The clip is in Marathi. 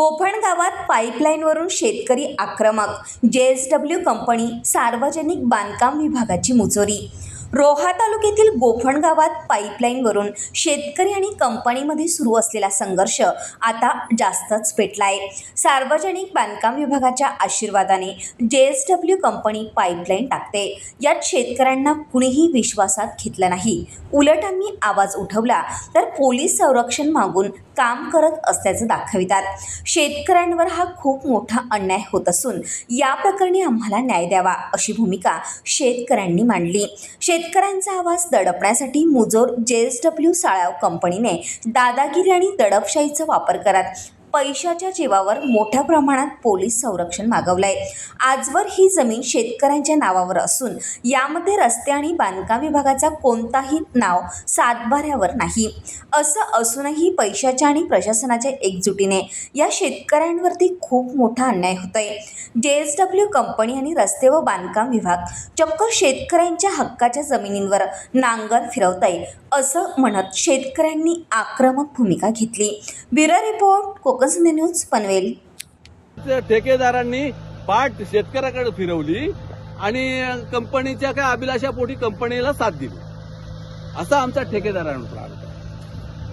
गोफण गावात पाईपलाईनवरून शेतकरी आक्रमक. जे एस डब्ल्यू कंपनी सार्वजनिक बांधकाम विभागाची मुजोरी. रोहा तालुक्यातील गोफण गावात पाईपलाईनवरून शेतकरी आणि कंपनीमध्ये सुरू असलेला संघर्ष आता जास्तच पेटलाय. सार्वजनिक बांधकाम विभागाच्या आशीर्वादाने जे एस डब्ल्यू कंपनी पाईपलाईन टाकते. यात शेतकऱ्यांना कुणीही विश्वासात घेतलं नाही. उलट आम्ही आवाज उठवला तर पोलीस संरक्षण मागून काम करत असल्याचं दाखवितात. शेतकऱ्यांवर हा खूप मोठा अन्याय होत असून या प्रकरणी आम्हाला न्याय द्यावा अशी भूमिका शेतकऱ्यांनी मांडली. शेत शेतकऱ्यांचा आवाज दडपण्यासाठी मुजोर जे एस डब्ल्यू साळाव कंपनीने दादागिरी आणि दडपशाहीचा वापर करत. पैशाच्या जीवावर मोठ्या प्रमाणात पोलीस संरक्षण मागवलं आहे आजवर ही जमीन शेतकऱ्यांच्या नावावर असून यामध्ये रस्ते आणि बांधकाम विभागाचा कोणताही नाव सातबाऱ्यावर नाही. असं असूनही पैशाच्या आणि प्रशासनाच्या एकजुटीने या शेतकऱ्यांवरती खूप मोठा अन्याय होतोय. जे एस डब्ल्यू कंपनी आणि रस्ते व बांधकाम विभाग चक्क शेतकऱ्यांच्या हक्काच्या जमिनींवर नांगर फिरवतंय असं म्हणत शेतकऱ्यांनी आक्रमक भूमिका घेतली. Bureau report Konkan Sandhya news Panvel. ठेकेदारांनी पाठ शेतकऱ्याकडे फिरवली आणि कंपनीच्या काय अभिलाषापोटी कंपनीला साथ दिली. असा आमचा ठेकेदारांचा आरोप